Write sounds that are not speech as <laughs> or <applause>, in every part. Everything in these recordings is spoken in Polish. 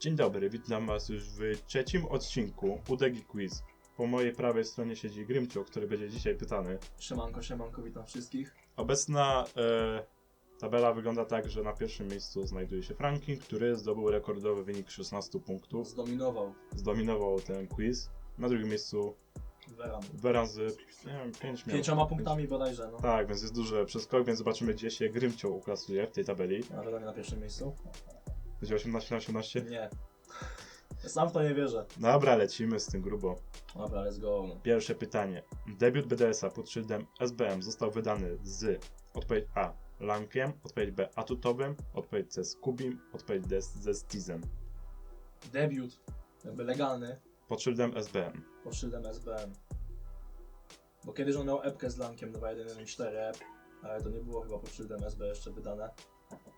Dzień dobry, witam was już w trzecim odcinku UDEGI Quiz. Po mojej prawej stronie siedzi Grymcio, który będzie dzisiaj pytany. Siemanko, siemanko, witam wszystkich. Obecna e, tabela wygląda tak, że na pierwszym miejscu znajduje się Franklin, który zdobył rekordowy wynik 16 punktów. Zdominował Zdominował ten quiz. Na drugim miejscu Veran. Veran z nie wiem, 5 miał. Pięcioma punktami bodajże, no. Tak, więc jest duży przeskok, więc zobaczymy gdzie się Grymcio uklasuje w tej tabeli. A Veran na pierwszym miejscu? Będzie 18 na 18. Nie. Sam w to nie wierzę. Dobra, lecimy z tym grubo. Dobra, let's go. Pierwsze pytanie. Debiut BDS-a pod szyldem SBM został wydany z odpowiedź A. Lankiem, odpowiedź B. Atutowym, odpowiedź C. Skubim, odpowiedź D. ze Stizem. Debiut, jakby legalny, Pod szyldem SBM. pod szyldem SBM. Bo kiedyś on miał epkę z lankiem 2114 ep, ale to nie było chyba pod szyldem SB jeszcze wydane.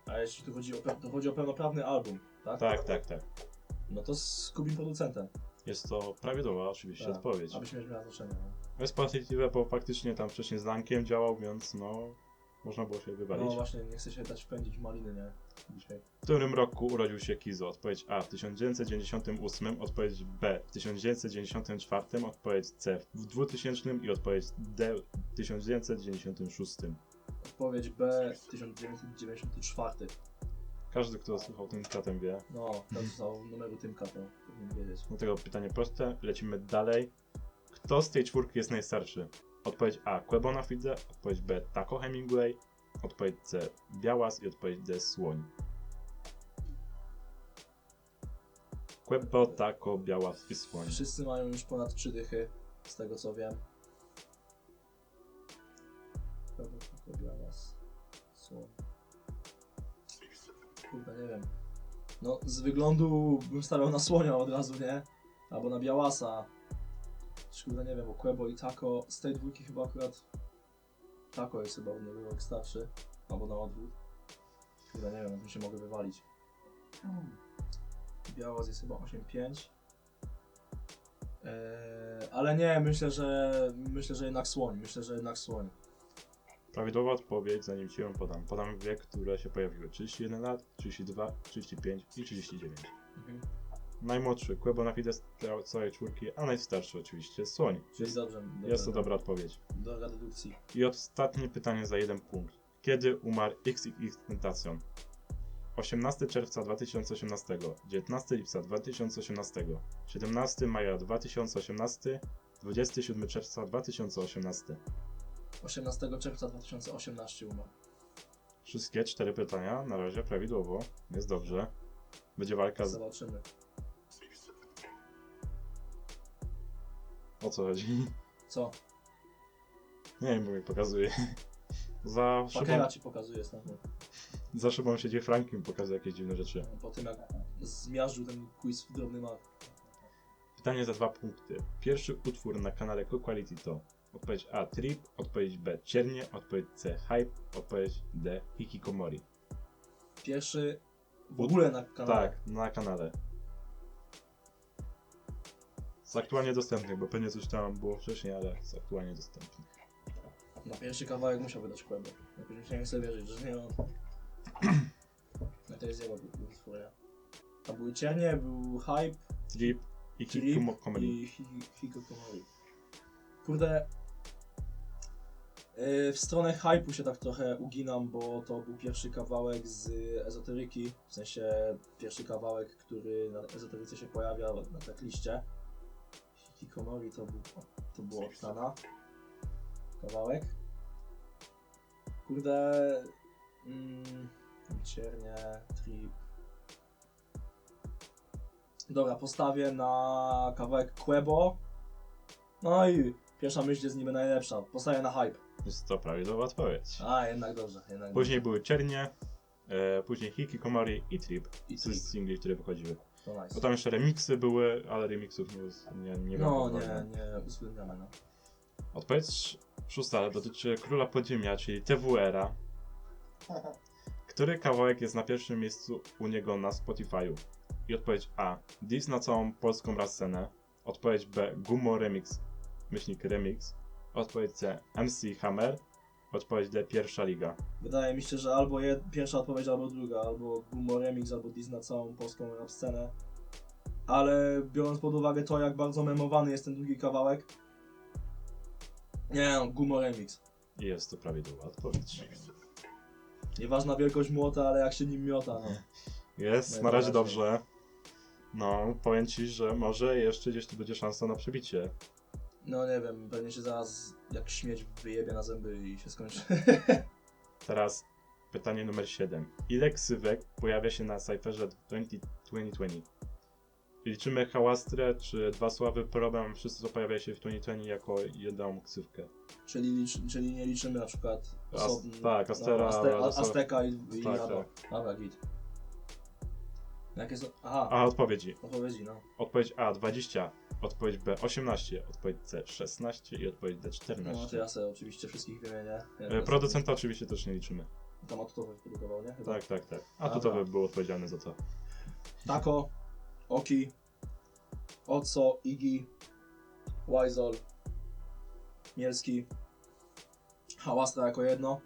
A jeśli tu chodzi o, pe- to chodzi o pełnoprawny album, tak? Tak, tak, tak. No to z Kubim producentem. Jest to prawidłowa oczywiście Tak, odpowiedź. Aby śmierć miała znaczenie. No. Bo faktycznie tam wcześniej z Lankiem działał, więc no... Można było się wywalić. no właśnie, nie chcę się dać wpędzić w maliny, nie? Dzisiaj. W którym roku urodził się Kizo? Odpowiedź A w 1998, odpowiedź B w 1994, odpowiedź C w 2000 i odpowiedź D w 1996. Odpowiedź B 1994. Każdy, kto słuchał tym katem wie. No, ten został numeru Tymka, to powinien wiedzieć. Dlatego pytanie proste, lecimy dalej. Kto z tej czwórki jest najstarszy? Odpowiedź A. Quebona Fidze, odpowiedź B. Taco Hemingway, odpowiedź C. Białas i odpowiedź D. Słoń. Quebo, Taco, Białas i Słoń. Wszyscy mają już ponad 3 dychy, z tego co wiem. Nie wiem. No, z wyglądu bym stawiał na słonia od razu, nie? Albo na białasa. Czy Kurde, nie wiem, bo Quebo i Taco, z tej dwójki chyba akurat Taco jest chyba od niego rok starszy. Albo na odwrót. Kurde, nie wiem, na tym się mogę wywalić. Białas jest chyba 8,5. Eee, ale nie, myślę, że myślę, że jednak słoń. Myślę, że jednak słoń. Prawidłowa odpowiedź, zanim ci ją podam. Podam wiek, które się pojawiły. 31 lat, 32, 35 i 39. Mhm. Najmłodszy Quebo na Fidesz całej czwórki, a najstarszy oczywiście Słoń. Czyli Jest, dobrze. dobrze jest to dobra odpowiedź. Droga dedukcji. I ostatnie pytanie za jeden punkt. Kiedy umarł XXX Tentacion? 18 czerwca 2018, 19 lipca 2018, 17 maja 2018, 27 czerwca 2018. 18 czerwca 2018 umarł. Wszystkie cztery pytania na razie prawidłowo. Jest dobrze. Będzie walka z... Zobaczymy. O co chodzi? Co? Nie wiem, bo mi pokazuje. Za szybą, Pakera ci pokazuje stamtąd. za szybą siedzi Frankiem, pokazuje jakieś dziwne rzeczy. Po tym jak zmiażdżył ten quiz w drobny mak. Pytanie za dwa punkty. Pierwszy utwór na kanale Quality to odpowiedź A. Trip, odpowiedź B. Ciernie, odpowiedź C. Hype, odpowiedź D. Hikikomori. Pierwszy w ogóle na kanale. Tak, na kanale. Z aktualnie dostępnych, bo pewnie coś tam było wcześniej, ale z aktualnie dostępnych. Na pierwszy kawałek musiał wydać Quebo. Jakoś musiałem sobie wierzyć, że nie on. No to jest jego utworia. A były Ciernie, był Hype, Trip i Hikikomori. i Hi- Hikikomori. Kurde, w stronę hype'u się tak trochę uginam, bo to był pierwszy kawałek z ezoteryki, w sensie pierwszy kawałek, który na ezoteryce się pojawia na trackliście. Hikikomori to był, to było Tana kawałek. Kurde, mm, ciernie, trip. Dobra, postawię na kawałek Quebo. No i pierwsza myśl jest niby najlepsza. Postawię na hype. Jest to prawidłowa odpowiedź. A, jednak dobrze, jednak Później były Ciernie, e, później Hikikomori i Trip. dobrze. I Z singli, które wychodziły. To nice. Bo tam jeszcze remiksy były, ale remixów nie, nie, nie No, nie, nie uwzględniamy, no. Odpowiedź szósta dotyczy Króla Podziemia, czyli TWR-a. <laughs> Który kawałek jest na pierwszym miejscu u niego na Spotify'u? I odpowiedź A. Diss na całą polską rap scenę. Odpowiedź B. Gumo Remix, myślnik Remix. Odpowiedź C. MC Hammer. Odpowiedź D. Pierwsza liga. Wydaje mi się, że albo jed, pierwsza odpowiedź, albo druga. Albo Gumo Remix, albo Diz na całą polską rap scenę. ale biorąc pod uwagę to, jak bardzo memowany jest ten drugi kawałek, nie no, Gumo Remix. Jest to prawidłowa odpowiedź. Nieważna wielkość młota, ale jak się nim miota, no. Jest, na razie dobrze. No, powiem ci, że może jeszcze gdzieś tu będzie szansa na przebicie. No nie wiem, pewnie się zaraz jak śmieć wyjebie na zęby i się skończy. <laughs> Teraz pytanie numer 7. Ile ksywek pojawia się na Cypherze 20 2020? Liczymy Hałastrę czy Dwa Sławy Problem, wszyscy co pojawia się w 2020 jako jedną ksywkę. czyli, licz, czyli nie liczymy na przykład As- osobn- tak, Astera, Aste, Azteka i, i Tak, Rado. tak. Dobra, git. Jakie są... Aha, A odpowiedzi. odpowiedzi, no. Odpowiedź A 20, odpowiedź B 18, odpowiedź C 16 i odpowiedź D 14. No to ja sobie oczywiście wszystkich wymienię. E, Producenta oczywiście też nie liczymy. Tam Atutowy wyprodukował, nie? Chyba. Tak, tak, tak. A Dobra. był odpowiedzialny za to. Tako, Oki, Oco, Igi, Wajzol, Mielski, Hałastra jako jedno,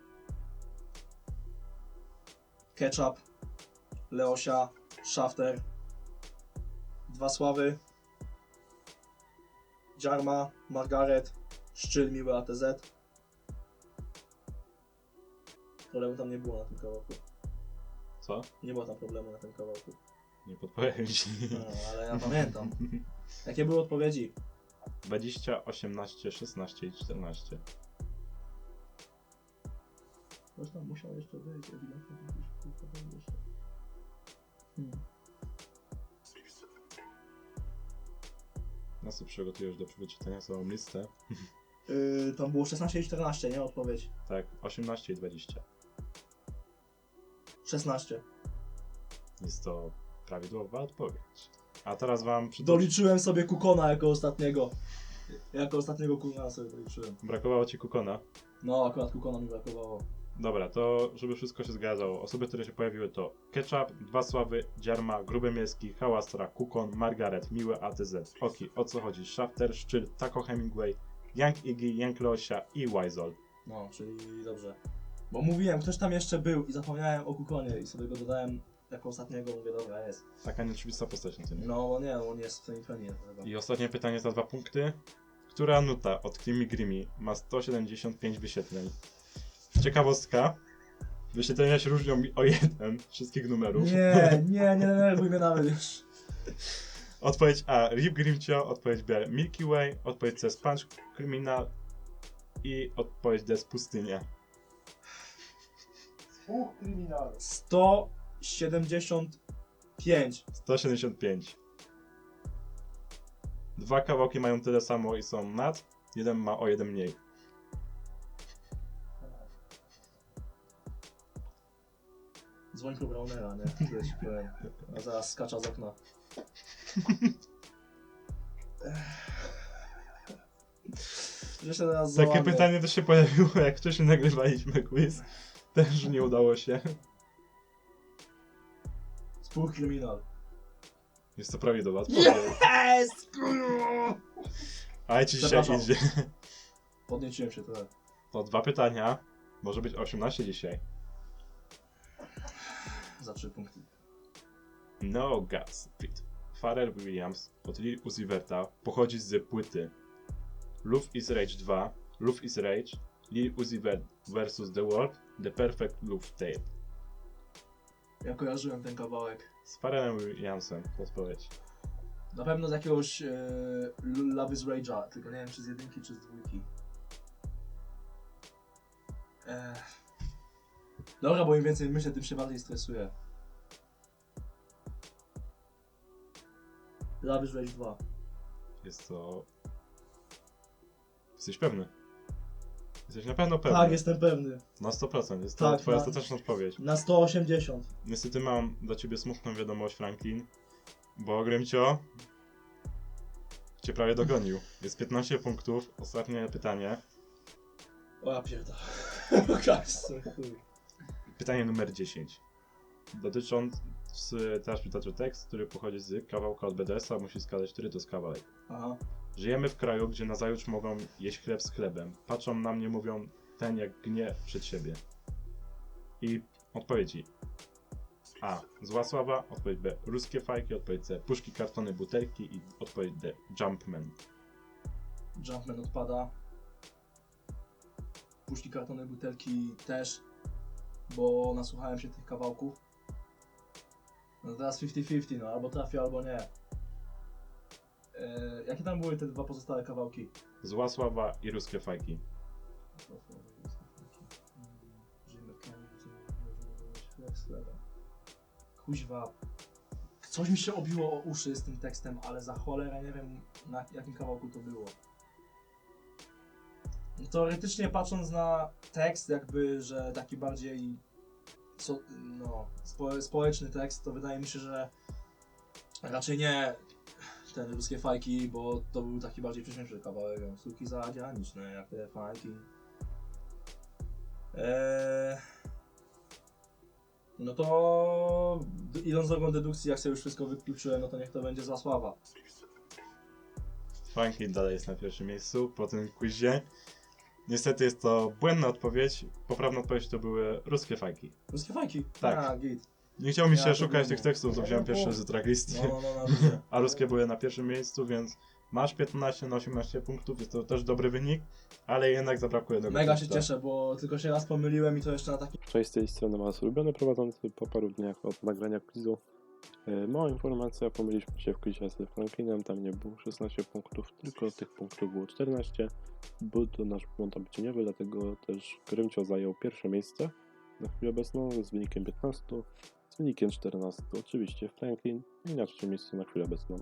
Ketchup, Leosia, Shafter, Dwa Sławy, Dziarma, Margaret, Szczyl, Miły ATZ. Problemu tam nie było na tym kawałku. Co? Nie było tam problemu na tym kawałku. Nie podpowiem ci. No, ale ja pamiętam. Jakie były odpowiedzi? 20, 18, 16 i 14. Ktoś tam musiał jeszcze być, ewidentnie. Hmm. Tu przygotujesz do przeczytania całą listę. <laughs> Yy, tam było 16 i 14, nie? Odpowiedź. Tak, 18 i 20. 16. Jest to prawidłowa odpowiedź. A teraz wam przytoczę. Doliczyłem sobie Kukona jako ostatniego. Jako ostatniego Kukona sobie doliczyłem. Brakowało ci kukona. No, akurat Kukona mi brakowało. Dobra, to żeby wszystko się zgadzało. Osoby, które się pojawiły to Ketchup, Dwa Sławy, Dziarma, Gruby Miejski, Hałastra, Kukon, Margaret, Miły ATZ, Oki, o co chodzi, Shafter, Szczyl, Taco Hemingway, Young Iggy, Young Leosia i Wizol. No, czyli dobrze. Bo mówiłem, ktoś tam jeszcze był i zapomniałem o Kukonie i sobie go dodałem jako ostatniego. Mówię, dobra, jest. Taka nieoczywista postać na tym. No, nie, on jest w tej fenie. I ostatnie pytanie za dwa punkty. Która nuta od Krimi Grimi ma 175 wyświetleń? Ciekawostka. Wyświetlenia się różnią o jeden wszystkich numerów. Nie, nie, nie denerwuj mnie nawet już. Odpowiedź A. Rip Grimcio, odpowiedź B. Milky Way, odpowiedź C. Sponge Criminal i odpowiedź D. Pustynia. Dwóch kryminalów. 175. 175. Dwa kawałki mają tyle samo i są nad, jeden ma o jeden mniej. Dzwoń po Brownera, nie? Ci powiem. A zaraz skacza z okna. Że się teraz Takie załamie. pytanie też się pojawiło, jak wcześniej nagrywaliśmy quiz. Też nie udało się. Współkryminal. Jest to prawidłowa odpowiedź. Jest! Ale ci dzisiaj Przepraszam. idzie. Podnieciłem się trochę. To dwa pytania. Może być 18 dzisiaj. Za trzy punkty. No Gas Pit. Pharrell Williams od Lil Uzi Verta pochodzi z płyty Love is Rage 2, Love is Rage, Lil Uzi Vert vs. The World, The Perfect Love Tale. Ja kojarzyłem ten kawałek. Z Pharrellem Williamsem, to odpowiedź. Na pewno z jakiegoś e, Love is Rage'a, tylko nie wiem czy z jedynki czy z dwójki. Ech. Dobra, bo im więcej myślę, tym się bardziej stresuję. Is Rage 2. Jest to... Jesteś pewny? Jesteś na pewno pewny? Tak, jestem pewny. Na 100%, jest to Tak, twoja na- ostateczna odpowiedź. Na 180. Niestety mam dla ciebie smutną wiadomość, Franklin, bo Grymcio cię prawie dogonił. Jest 15 punktów, ostatnie pytanie. O ja pierdolę. <laughs> Chuj. Pytanie numer 10. Dotyczący, teraz przytoczę tekst, który pochodzi z kawałka od BDS-a, musi wskazać, który to jest kawałek. Aha. Żyjemy w kraju, gdzie nazajutrz mogą jeść chleb z chlebem. Patrzą na mnie, mówią ten jak gnie przed siebie. I odpowiedzi. A. Zła sława, odpowiedź B. Ruskie fajki, odpowiedź C. Puszki, kartony, butelki i odpowiedź D. Jumpman. Jumpman odpada. Puszki, kartony, butelki też, bo nasłuchałem się tych kawałków. No teraz 50-50, no albo trafię, albo nie. E, jakie tam były te dwa pozostałe kawałki? Zła sława i ruskie fajki. Kuźwa. Coś mi się obiło o uszy z tym tekstem, ale za cholerę nie wiem na jakim kawałku to było. Teoretycznie patrząc na tekst, jakby, że taki bardziej so, no, spo, społeczny tekst, to wydaje mi się, że raczej nie ten ruskie fajki, bo to był taki bardziej prześmieszny kawałek, no, suki zadzianiczne, jak te fajki. Eee, no to idąc drogą dedukcji, jak sobie już wszystko wykluczyłem, no to niech to będzie zła sława. Franklin dalej jest na pierwszym miejscu po tym quizie. Niestety jest to błędna odpowiedź. Poprawna odpowiedź to były ruskie fajki. Ruskie fajki? Tak. A, git. Nie chciało mi Ja się to szukać tych tekstów, to wziąłem pierwszy z tracklisty. No, no, no. <laughs> A ruskie były na pierwszym miejscu, więc masz 15 na 18 punktów, jest to też dobry wynik, ale jednak zabrakło jednego Mega się punkta. cieszę, bo tylko się raz pomyliłem i to jeszcze na takim Cześć, z tej strony Was ulubiony prowadzący po paru dniach od nagrania quizu. E, Mała informacja, pomyliśmy się w quizie z Franklinem, tam nie było 16 punktów, tylko tych punktów było 14. Był to nasz błąd obliczeniowy, dlatego też Grymcio zajął pierwsze miejsce na chwilę obecną z wynikiem 15, z wynikiem 14 oczywiście Franklin i na trzecim miejscu na chwilę obecną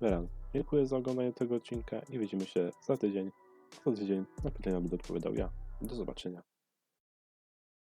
Veran. Dziękuję za oglądanie tego odcinka i widzimy się za tydzień. Za tydzień na pytania będę odpowiadał ja. Do zobaczenia.